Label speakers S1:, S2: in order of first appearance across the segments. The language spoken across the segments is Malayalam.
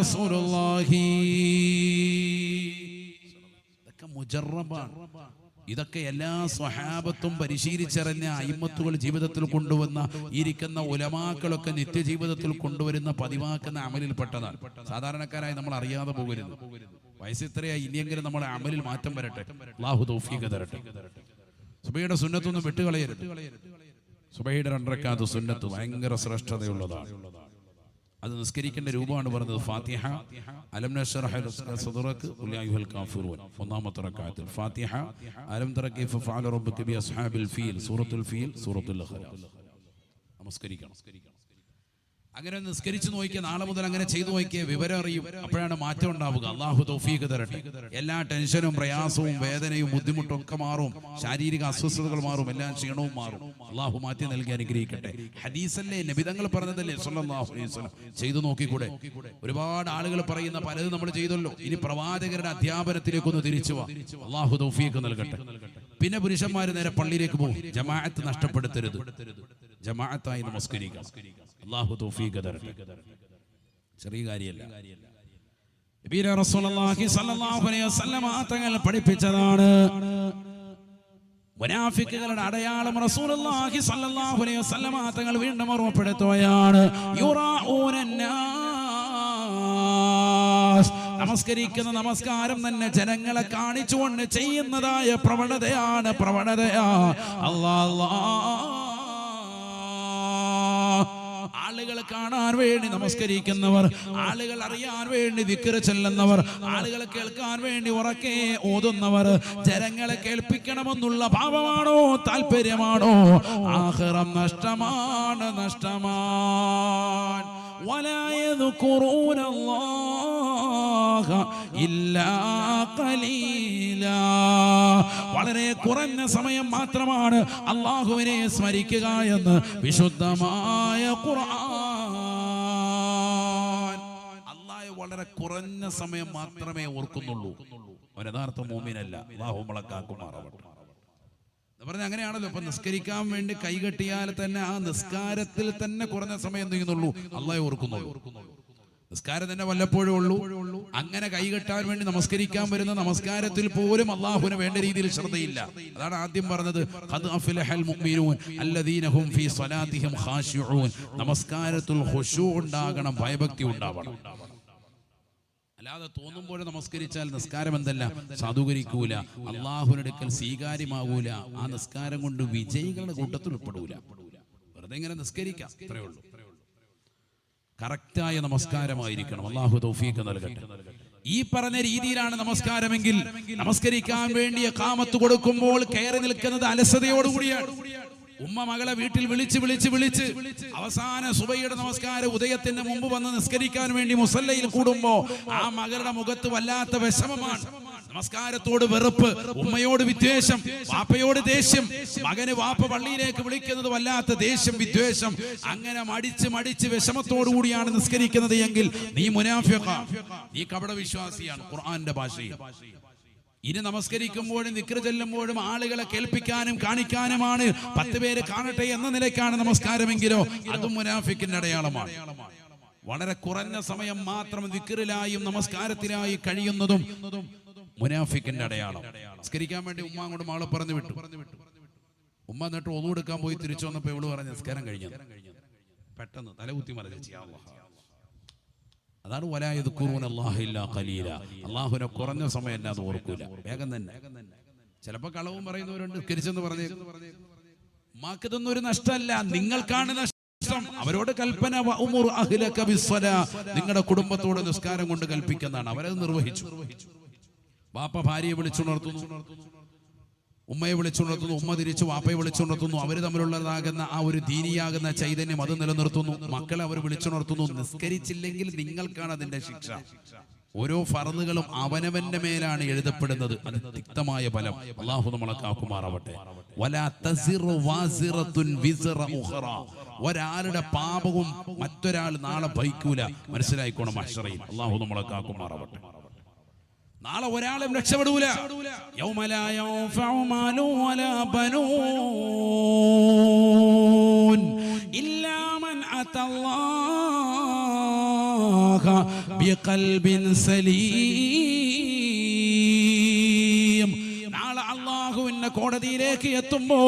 S1: റസൂലുള്ളാഹി. ഇതൊക്കെ മുജറബാണ്. ഇതൊക്കെ എല്ലാ സ്വഹാബത്തും പരിശീലിച്ചറിഞ്ഞ അയിമത്തുകൾ ജീവിതത്തിൽ കൊണ്ടുവന്ന ഇരിക്കുന്ന ഉലമാക്കളൊക്കെ നിത്യജീവിതത്തിൽ കൊണ്ടുവരുന്ന പതിവാക്കുന്ന അമലിൽപ്പെട്ടതാണ്. സാധാരണക്കാരായി നമ്മൾ അറിയാതെ പോകരുത്. വയസ്സിത്രയായി ഇനിയെങ്കിലും നമ്മൾ അമലിൽ മാറ്റം വരട്ടെ. തരട്ടെ. സുബൈയുടെ സുന്നത്തൊന്നും വിട്ടുകളയരുത്. സുബൈയുടെ രണ്ടരക്കാത്ത സുന്നത്ത് ഭയങ്കര ശ്രേഷ്ഠതയുള്ളതാണ്. അത് നിസ്കരിക്കേണ്ട രൂപമാണ് പറഞ്ഞത് ഫാത്തിഹ അലം നശ്റഹ സദറക ഖുൽ യാ അയ്യുഹൽ കാഫിറൂൻ ഒന്നാമത്തെ റക്അത്തിൽ ഫാത്തിഹ അലം തറ കൈഫ ഫഅല റബ്ബുക ബി അസ്ഹാബിൽ ഫീൽ സൂറത്തുൽ ഫീൽ സൂറത്തുൽ ഇഖ്ലാസ് നമസ്കരിക്കണം അങ്ങനെ നിസ്കരിച്ചു നോക്കിയ നാളെ മുതൽ അങ്ങനെ ചെയ്തു നോക്കിയ വിവരം അറിയും. അപ്പോഴാണ് മാറ്റം ഉണ്ടാവുക. അള്ളാഹു തൗഫീഖ് തരട്ടെ. എല്ലാ ടെൻഷനും പ്രയാസവും വേദനയും ബുദ്ധിമുട്ടും ഒക്കെ മാറും. ശാരീരിക അസ്വസ്ഥതകൾ മാറും. എല്ലാ ക്ഷീണവും മാറും. അള്ളാഹു മാറ്റി നൽകി അനുഗ്രഹിക്കട്ടെ. ഹദീസല്ലേ നബിതങ്ങൾ പറഞ്ഞതല്ലേ വസല്ലം. ചെയ്തു നോക്കിക്കൂടെ? ഒരുപാട് ആളുകൾ പറയുന്ന പലതും നമ്മൾ ചെയ്തല്ലോ. ഇനി പ്രവാചകരുടെ അധ്യാപനത്തിലേക്കൊന്ന് തിരിച്ചു വാ. അള്ളാഹു തൗഫീഖ് നൽകട്ടെ. പിന്നെ പുരുഷന്മാർ നേരെ പള്ളിയിലേക്ക് പോകും. ജമാഅത്ത് നഷ്ടപ്പെടുത്തരുത്. ജമാഅത്തായി നമസ്കരിക്കാം. അള്ളാഹു തൗഫീഖ് തരട്ടെ. ചെറിയ കാര്യമല്ല. തങ്ങൾ പഠിപ്പിച്ചതാണ്. മുനാഫിക്കുകളുടെ അടയാളം റസൂലുള്ളാഹി സ്വല്ലല്ലാഹു അലൈഹി വസല്ലമ തങ്ങൾ വീണ്ടും ഓർമ്മപ്പെടുത്തുകയാണ്. നമസ്കരിക്കുന്ന നമസ്കാരം തന്നെ ജനങ്ങളെ കാണിച്ചുകൊണ്ട് ചെയ്യുന്നതായ പ്രവണതയാണ് പ്രവണതയാ. അല്ലാ ആളുകൾ കാണാൻ വേണ്ടി നമസ്കരിക്കുന്നവർ ആളുകൾ അറിയാൻ വേണ്ടി വിക്കര ചെല്ലുന്നവർ ആളുകളെ കേൾക്കാൻ വേണ്ടി ഉറക്കെ ഓതുന്നവർ ജനങ്ങളെ കേൾപ്പിക്കണമെന്നുള്ള ഭാവമാണോ താല്പര്യമാണോ? ആഹ്റം നഷ്ടമാണ് നഷ്ടമാണ് ولا يذكرون الله إلا قليلا വളരെ കുറഞ്ഞ സമയം മാത്രമാണ് അള്ളാഹുവിനെ സ്മരിക്കുക എന്ന് വിശുദ്ധമായ ഖുർആൻ അള്ളാഹ് വളരെ കുറഞ്ഞ സമയം മാത്രമേ ഓർക്കുന്നുള്ളൂ അവൻ യഥാർത്ഥ മോമിനല്ല അള്ളാഹു മുളക്കാക്കുമാറാവട്ടെ എന്ന് പറഞ്ഞാൽ അങ്ങനെയാണല്ലോ ഇപ്പൊ നിസ്കരിക്കാൻ വേണ്ടി കൈകെട്ടിയാൽ തന്നെ ആ നിസ്കാരത്തിൽ തന്നെ കുറഞ്ഞ സമയം നീങ്ങുന്നുള്ളൂ അള്ളാഹെ ഓർക്കുന്നുള്ളൂ. നിസ്കാരം തന്നെ വല്ലപ്പോഴും ഉള്ളൂ. അങ്ങനെ കൈകെട്ടാൻ വേണ്ടി നമസ്കരിക്കാൻ വരുന്ന നമസ്കാരത്തിൽ പോലും അള്ളാഹുവിന് വേണ്ട രീതിയിൽ ശ്രദ്ധയില്ല. അതാണ് ആദ്യം പറഞ്ഞത്. നമസ്കാരത്തിൽ ഉണ്ടാകണം ഭയഭക്തി ഉണ്ടാവണം. അല്ലാതെ തോന്നുമ്പോൾ നമസ്കരിച്ചാൽ നിസ്കാരം എന്തല്ല? സാധൂകരിക്കൂല. അള്ളാഹുവിനടുക്കൽ സ്വീകാര്യമാവൂല ആ നിസ്കാരം കൊണ്ട് വിജയികളുടെ കൂട്ടത്തിൽ ഉൾപ്പെടൂല. വെറുതെ ഇങ്ങനെ നിസ്കരിക്കാം. അത്രേ ഉള്ളൂ. കറക്റ്റായ നമസ്കാരമായിരിക്കണം. അള്ളാഹു തൗഫീഖ് നൽകട്ടെ. ഈ പറഞ്ഞ രീതിയിലാണ് നമസ്കാരമെങ്കിൽ നമസ്കരിക്കാൻ വേണ്ടിയ കാമത്ത് കൊടുക്കുമ്പോൾ കയറി നിൽക്കുന്നത് അലസതയോടുകൂടിയാണ്. ഉമ്മ മകളെ വീട്ടിൽ വിളിച്ച് വിളിച്ച് വിളിച്ച് അവസാന സുബൈയുടെ നമസ്കാരം ഉദയത്തിന്റെ മുമ്പ് വന്ന് നിസ്കരിക്കാൻ വേണ്ടി മുസല്ലയിൽ കൂടുമ്പോ ആ മകളുടെ മുഖത്ത് വല്ലാത്ത വിഷമമാണ്. നമസ്കാരത്തോട് വെറുപ്പ് ഉമ്മയോട് വിദ്വേഷം വാപ്പയോട് ദേഷ്യം മകന് വാപ്പ പള്ളിയിലേക്ക് വിളിക്കുന്നത് വല്ലാത്ത ദേഷ്യം വിദ്വേഷം. അങ്ങനെ മടിച്ച് മടിച്ച് വിഷമത്തോടു കൂടിയാണ് നിസ്കരിക്കുന്നത് എങ്കിൽ നീ മുനാഫിയ നീ കപട വിശ്വാസിയാണ് ഖുർആന്റെ ഭാഷയിൽ. ഇനി നമസ്കരിക്കുമ്പോഴും നിക്ര ചെല്ലുമ്പോഴും ആളുകളെ കേൾപ്പിക്കാനും കാണിക്കാനുമാണ്. പത്ത് പേര് കാണട്ടെ എന്ന നിലയ്ക്കാണ് നമസ്കാരമെങ്കിലോ അതും മുനാഫിക്കിന്റെ അടയാളമാണ്. വളരെ കുറഞ്ഞ സമയം മാത്രം വിക്രിലായും നമസ്കാരത്തിലായി കഴിയുന്നതും മുനാഫിക്കിന്റെ അടയാളം. നമസ്കരിക്കാൻ വേണ്ടി ഉമ്മ അങ്ങോട്ട് മാളെ പറഞ്ഞു വിട്ടു. ഉമ്മ എന്നിട്ട് ഒന്നുകൊടുക്കാൻ പോയി തിരിച്ചു വന്നപ്പോ ഇവൾ പറഞ്ഞ നിസ്കാരം കഴിഞ്ഞു പെട്ടെന്ന് തലകുത്തി മറിച്ച് അതാണ് വലായത് കുറൂൻ അള്ളാഹില്ല കലീല അള്ളാഹുനെ കുറഞ്ഞ സമയം അല്ലാതെ ഓർക്കൂല. വേഗം തന്നെ. ചിലപ്പോ കളവും പറയുന്നവരുണ്ട്. കരിച്ചെന്ന് പറഞ്ഞു. മാക്കിതൊന്നും ഒരു നഷ്ടമല്ല. നിങ്ങൾക്കാണ് നഷ്ടം. അവരോട് കൽപ്പന നിങ്ങളുടെ കുടുംബത്തോട് നിസ്കാരം കൊണ്ട് കൽപ്പിക്കുന്നതാണ്. അവരത് നിർവഹിച്ചു. ബാപ്പ ഭാര്യയെ വിളിച്ചുണർത്തുന്നു. ഉമ്മയെ വിളിച്ചുണർത്തുന്നു ഉമ്മ തിരിച്ചു വാപ്പയെ വിളിച്ചുണർത്തുന്നു അവർ തമ്മിലുള്ളതാകുന്ന ആ ഒരു ദീനിയാകുന്ന ചൈതന്യം അത് നിലനിർത്തുന്നു. മക്കളെ അവർ വിളിച്ചുണർത്തുന്നു നിസ്കരിച്ചില്ലെങ്കിൽ നിങ്ങൾക്കാണ് അതിന്റെ ശിക്ഷ. ഓരോ ഫറന്നുകളും അവനവന്റെ മേലാണ് എഴുതപ്പെടുന്നത്. അത് തിക്തമായ ഫലം. അള്ളാഹു നമ്മളെ കാക്കുമാറാവട്ടെ. ഒരാളുടെ പാപവും മറ്റൊരാൾ നാളെ ഭയിക്കൂല മനസ്സിലായിക്കോണം അക്ഷറയിൽ അള്ളാഹു നമ്മളെ കാക്കുമാറാവട്ടെ. നാളെ ഒരാളും രക്ഷപ്പെടൂല. യൗമല യൗഫഉ കോടതിയിലേക്ക് എത്തുമ്പോ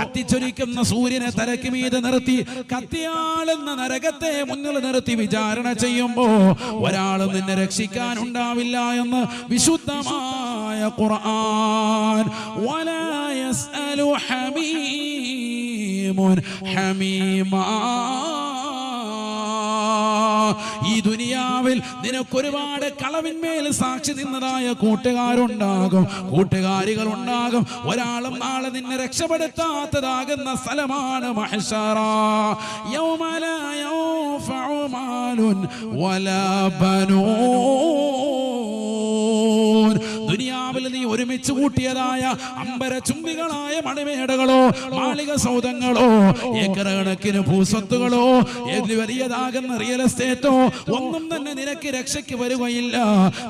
S1: കത്തിച്ചൊരിക്കുന്ന സൂര്യനെ തലക്ക് മീതെ നിർത്തി കത്തിയാളുന്ന നരകത്തെ മുന്നിൽ നിർത്തി വിചാരണ ചെയ്യുമ്പോ ഒരാളും നിന്നെ രക്ഷിക്കാൻ ഉണ്ടാവില്ല എന്ന് വിശുദ്ധമായ ഖുർആൻ. ഹമീമാ. ഈ ദുനിയാവിൽ നിനക്കൊരുപാട് കളവിന്മേൽ സാക്ഷി നിന്നതായ കൂട്ടുകാരുണ്ടാകും. കൂട്ടുകാരികൾ ഉണ്ടാകും ഒരാളും നാളെ നിന്നെ രക്ഷപ്പെടുത്താത്തതാകുന്ന സ്ഥലമാണ് യൗമല യൗമ ഫൗമാലുൻ വലാ ദുനിയാവിൽ നീ ഒരുമിച്ച് കൂട്ടിയതായ അമ്പര ചുംബികളായ മണിമേടകളോ മാളിക സൗധങ്ങളോ ഏക്കർ ഭൂസ്വത്തുകളോ ഏത് വലിയതാകുന്ന റിയൽ എസ്റ്റേറ്റോ ഒന്നും തന്നെ നിനക്ക് രക്ഷയ്ക്ക് വരുകയില്ല.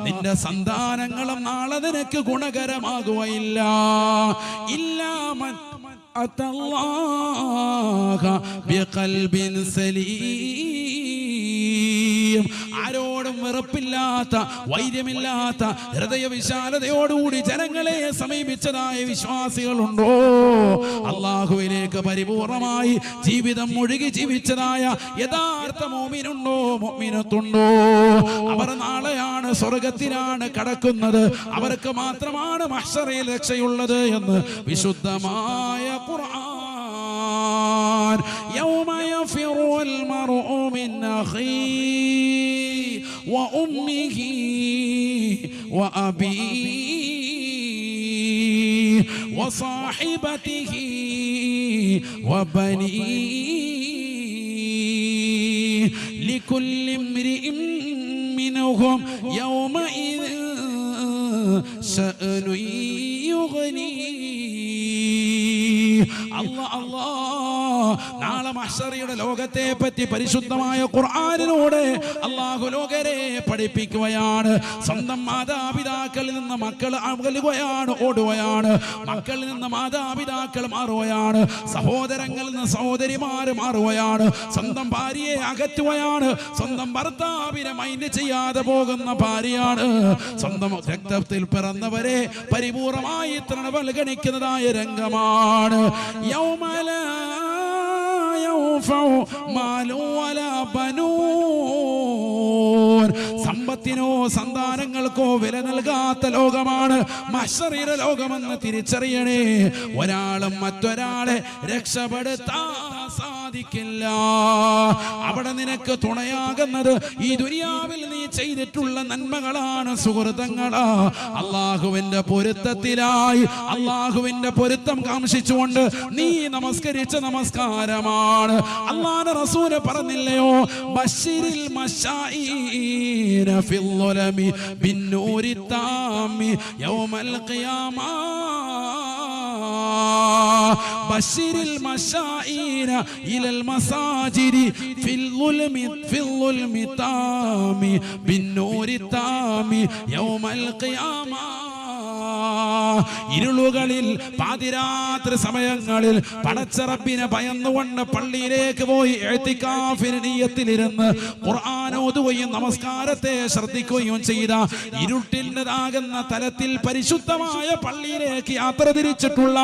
S1: നിന്റെ സന്താനങ്ങളും നാളെ നിനക്ക് ഗുണകരമാകുകയില്ല. ഇല്ല സലീം. അള്ളാഹുവിനോടും വെറുപ്പില്ലാത്ത വൈര്യമില്ലാത്ത ഹൃദയവിശാലതയോടുകൂടി ജനങ്ങളെ സമീപിച്ചതായ വിശ്വാസികളുണ്ടോ? അള്ളാഹുവിലേക്ക് പരിപൂർണമായി ജീവിതം മുഴുകി ജീവിച്ചതായ യഥാർത്ഥ മോമിനുണ്ടോ മോമിനത്തുണ്ടോ? അവർ നാളെയാണ് സ്വർഗത്തിലാണ് കടക്കുന്നത്. അവർക്ക് മാത്രമാണ് മഷറയിൽ രക്ഷയുള്ളത് എന്ന് വിശുദ്ധമായ ഖുർആൻ. യൗമ യഫിറു മർഉ മിൻ അഖീ. وأمه وأبيه وصاحبته وبنيه لكل امرئ منهم يومئذ سأل يغنيه നാളെ ലോകത്തെ പറ്റി പരിശുദ്ധമായ ഖുർആനിലൂടെ അള്ളാഹു ലോകരെ പഠിപ്പിക്കുകയാണ്. സ്വന്തം മാതാപിതാക്കളിൽ നിന്ന് മക്കൾ അകലുകയാണ് ഓടുകയാണ്. മക്കളിൽ നിന്ന് മാതാപിതാക്കൾ മാറുകയാണ്. സഹോദരങ്ങളിൽ നിന്ന് സഹോദരിമാർ മാറുകയാണ്. സ്വന്തം ഭാര്യയെ അകറ്റുകയാണ്. സ്വന്തം ഭർത്താവിനെ മൈൻഡ് ചെയ്യാതെ പോകുന്ന ഭാര്യയാണ്. സ്വന്തം രക്തത്തിൽ പിറന്നവരെ പരിപൂർണമായി തൃണവൽഗണിക്കുന്നതായ രംഗമാണ്. യൗമല ينفع مال ولا بنون സമ്പത്തിനോ സന്താനങ്ങൾക്കോ വില നൽകാത്ത ലോകമാണ് മഷറിയുടെ ലോകമെന്ന് തിരിച്ചറിയണേ ഒരാളും മറ്റൊരാളെ രക്ഷപ്പെടുത്താൻ സാധിക്കില്ല അവിടെ നിനക്ക് തുണയാകുന്നത് ഈ ദുനിയാവിൽ നീ ചെയ്തിട്ടുള്ള നന്മകളാണ് സുഹൃതങ്ങളാ അള്ളാഹുവിന്റെ പൊരുത്തത്തിലായി അള്ളാഹുവിന്റെ പൊരുത്തം കാംക്ഷിച്ചുകൊണ്ട് നീ നമസ്കരിച്ച നമസ്കാരമാണ്. അള്ളാഹ് റസൂൽ പറഞ്ഞില്ലയോ? ബഷീരിൽ ബിന്നൂരി താമി യൗമൽ ഖിയാമ. بشر المشائين إلى المساجد في الظلم في الظلم تام بالنور التام يوم القيامة. ഇരുളുകളിൽ പാതിരാത്രി സമയങ്ങളിൽ പടച്ചറപ്പിനെ ഭയന്നുകൊണ്ട് പള്ളിയിലേക്ക് പോയി എഴുത്തിക്കാഫിനീയത്തിലിരുന്ന് ഖുർആാനോതുകയും നമസ്കാരത്തെ ശ്രദ്ധിക്കുകയും ചെയ്ത ഇരുട്ടിന്റെതാകുന്ന തലത്തിൽ പരിശുദ്ധമായ പള്ളിയിലേക്ക് യാത്ര തിരിച്ചിട്ടുള്ള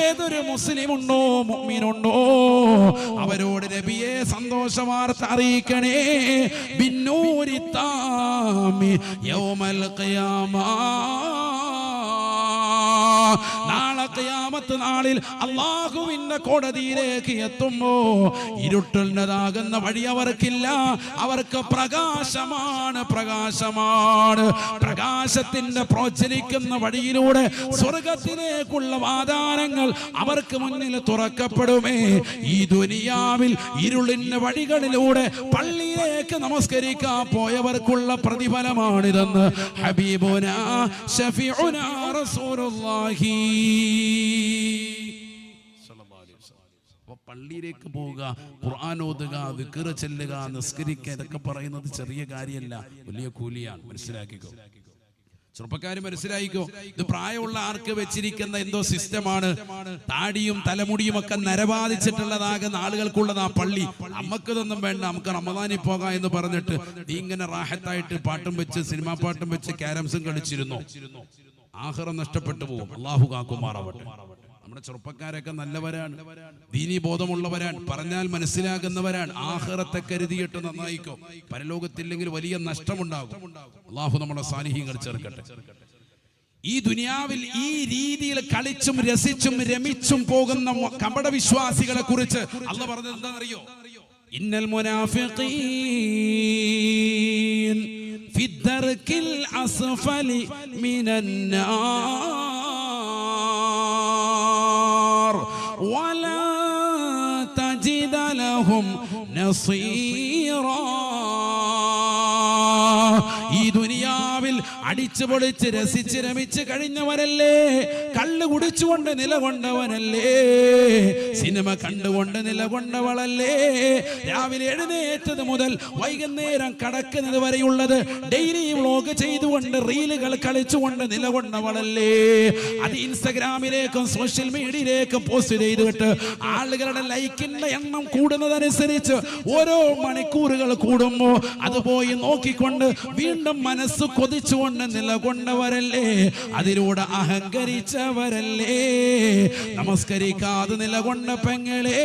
S1: ഏതൊരു മുസ്ലിമുണ്ടോ മുമ്മിനുണ്ടോ അവരോട് നബിയെ സന്തോഷ വാർത്ത അറിയിക്കണേ. ബിന്നൂരി താമി യൗമൽ ഖിയാമാ. നാളെ കയാമത്ത് നാളിൽ അള്ളാഹുവിന്റെ കോടതിയിലേക്ക് എത്തുമ്പോ ഇരുട്ടുള്ളതാകുന്ന വഴി അവർക്കില്ല. അവർക്ക് പ്രകാശമാണ് പ്രകാശമാണ്. പ്രകാശത്തിന്റെ പ്രോച്ചരിക്കുന്ന വഴിയിലൂടെ സ്വർഗത്തിലേക്കുള്ള വാദാനങ്ങൾ അവർക്ക് മുന്നിൽ തുറക്കപ്പെടുമേ. ഈ ദുനിയാവിൽ ഇരുളിന്റെ വഴികളിലൂടെ പള്ളിയിലേക്ക് നമസ്കരിക്കാൻ പോയവർക്കുള്ള പ്രതിഫലമാണിതെന്ന്. റസൂലുള്ളാഹി. പള്ളിയിലേക്ക് പോവുക ഖുർആൻ ഓതുക വിക്കറ ചെല്ലുക നിസ്കരിക്കുക ഇതൊക്കെ പറയുന്നത് ചെറിയ കാര്യമല്ല വലിയ കൂലിയാണ്. മനസ്സിലാക്കിക്കോ? ചെറുപ്പക്കാര് മനസ്സിലായിക്കോ? ഇത് പ്രായമുള്ള ആർക്ക് വെച്ചിരിക്കുന്ന എന്തോ സിസ്റ്റമാണ് താടിയും തലമുടിയും ഒക്കെ നരബാധിച്ചിട്ടുള്ളതാകുന്ന ആളുകൾക്കുള്ളത് പള്ളി. നമുക്കിതൊന്നും വേണ്ട നമുക്ക് റമദാനിൽ പോകാം എന്ന് പറഞ്ഞിട്ട് നീ ഇങ്ങനെ റാഹത്തായിട്ട് പാട്ടും വെച്ച് സിനിമാ പാട്ടും വെച്ച് ക്യാരംസും കളിച്ചിരുന്നു. ആഹാരം നഷ്ടപ്പെട്ടു പോകും. അള്ളാഹു കാക്കുമാറാവട്ടെ. നമ്മുടെ ചെറുപ്പക്കാരൊക്കെ നല്ലവരാണ് ദീനി ബോധമുള്ളവരാണ് പറഞ്ഞാൽ മനസ്സിലാകുന്നവരാണ് ആഹ്റത്തെ കരുതിയിട്ട് നന്നായിക്കോ പരലോകത്തില്ലെങ്കിൽ വലിയ നഷ്ടമുണ്ടാകും അള്ളാഹു നമ്മുടെ സാന്നിധ്യങ്ങൾ ചേർക്കട്ടെ ഈ ദുനിയാവിൽ ഈ രീതിയിൽ കളിച്ചും രസിച്ചും രമിച്ചും പോകുന്ന മൊ- കപട വിശ്വാസികളെ കുറിച്ച് അല്ല പറഞ്ഞത് എന്താണെന്നറിയോ ഇന്നൽ മുനാഫിഖീൻ في الدرك الأسفل من النار ولا تجد لهم نصيرا ഈ ദുനിയാവിൽ അടിച്ചു പൊളിച്ച് രസിച്ച് രമിച്ച് കഴിഞ്ഞവരല്ലേ കള്ള് കുടിച്ചുകൊണ്ട് നിലകൊണ്ടവനല്ലേ സിനിമ കണ്ടുകൊണ്ട് നിലകൊണ്ടവളല്ലേ? രാവിലെ എഴുന്നേറ്റത് മുതൽ വൈകുന്നേരം കടക്കുന്നത് വരെയുള്ളത് ഡെയിലി വ്ളോഗ് ചെയ്തുകൊണ്ട് റീലുകൾ കളിച്ചുകൊണ്ട് നിലകൊണ്ടവളല്ലേ? അത് ഇൻസ്റ്റഗ്രാമിലേക്കും സോഷ്യൽ മീഡിയയിലേക്കും പോസ്റ്റ് ചെയ്തിട്ട് ആളുകളുടെ ലൈക്കിന്റെ എണ്ണം കൂടുന്നതനുസരിച്ച് ഓരോ മണിക്കൂറുകൾ കൂടുമ്പോ അത് പോയി നോക്കിക്കൊണ്ട് വീണ്ടും മനസ്സ് കൊതിച്ചുകൊണ്ട് നിലകൊണ്ടവരല്ലേ? അതിലൂടെ അഹങ്കരിച്ചവരല്ലേ? നമസ്കരിക്കാതെ നിലകൊണ്ട പെങ്ങളെ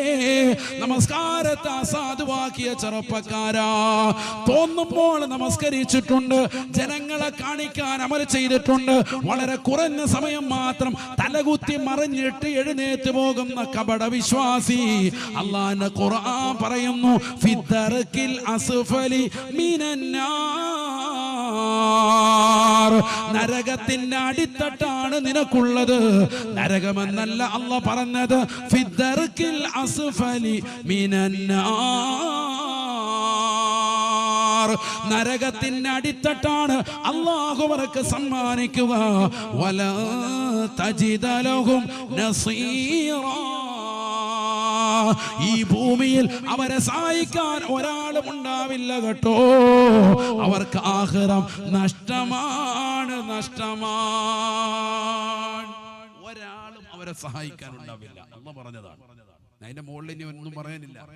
S1: നമസ്കാരത്തെ അസാധുവാക്കിയ ചെറുപ്പക്കാരാ. തോന്നുമ്പോൾ നമസ്കരിച്ചിട്ടുണ്ട് ജനങ്ങളെ കാണിക്കാൻ അമൽ ചെയ്തിട്ടുണ്ട്. വളരെ കുറഞ്ഞ സമയം മാത്രം തലകുത്തി മറിഞ്ഞിട്ട് എഴുന്നേറ്റ് പോകുന്ന കപട വിശ്വാസി അള്ളാന്റെ ഖുർആൻ പറയുന്നു ഫിദ്ദർക്കിൽ അസ്ഫലി നരകത്തിന്റെ അടിത്തട്ടാണ് നിനക്കുള്ളത്. നരകമെന്നല്ല അല്ല പറഞ്ഞത്. ഫിദർക്കിൽ അസ്ഫലി നരകത്തിന്റെ അടിത്തട്ടാണ് അള്ളാഹു അവർക്ക് സമ്മാനിക്കുക. വല തജിതലഹും നസീറാ. ഈ ഭൂമിയിൽ അവരെ സഹായിക്കാൻ ഒരാളും ഉണ്ടാവില്ല കേട്ടോ. അവർക്ക് ആഹ്റം നഷ്ടമാണ് നഷ്ടമാണ്. ഒരാളും അവരെ സഹായിക്കാൻ ഉണ്ടാവില്ല. അമ്മ പറഞ്ഞതാണ്. അതിന്റെ മുകളിൽ ഇനി ഒന്നും പറയാനില്ല.